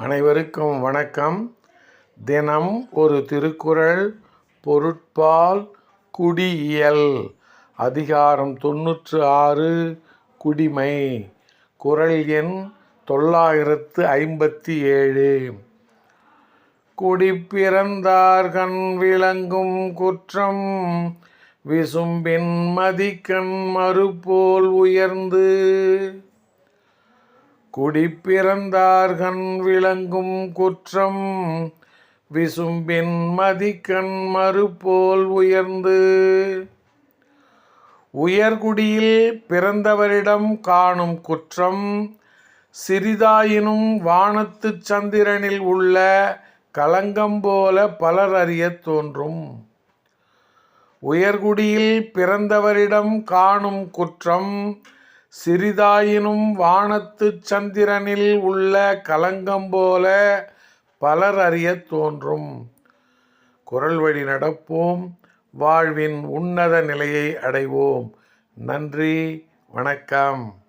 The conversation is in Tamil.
அனைவருக்கும் வணக்கம். தினம் ஒரு திருக்குறள் பொருட்பால் குடியியல். அதிகாரம் தொன்னூற்று ஆறு குடிமை. குறள் எண் தொள்ளாயிரத்து ஐம்பத்தி ஏழு. குடிப்பிறந்தார்கண் விளங்கும் குற்றம் விசும்பின் மதிக்கண் மறுபோல் உயர்ந்து. குடிப்பிறந்தார்கண் விளங்கும் குற்றம் விசும்பின் மதிக்கண் மறுபோல் உயர்ந்து. உயர்குடியில் பிறந்தவரிடம் காணும் குற்றம் சிறிதாயினும் வானத்துச் சந்திரனில் உள்ள கலங்கம் போல பலர் அறியத் தோன்றும். உயர்குடியில் பிறந்தவரிடம் காணும் குற்றம் சிறிதாயினும் வானத்துச் சந்திரனில் உள்ள கலங்கம் போல பலர் அறியத் தோன்றும். குரல் வழி நடப்போம். வாழ்வின் உன்னத நிலையை அடைவோம். நன்றி. வணக்கம்.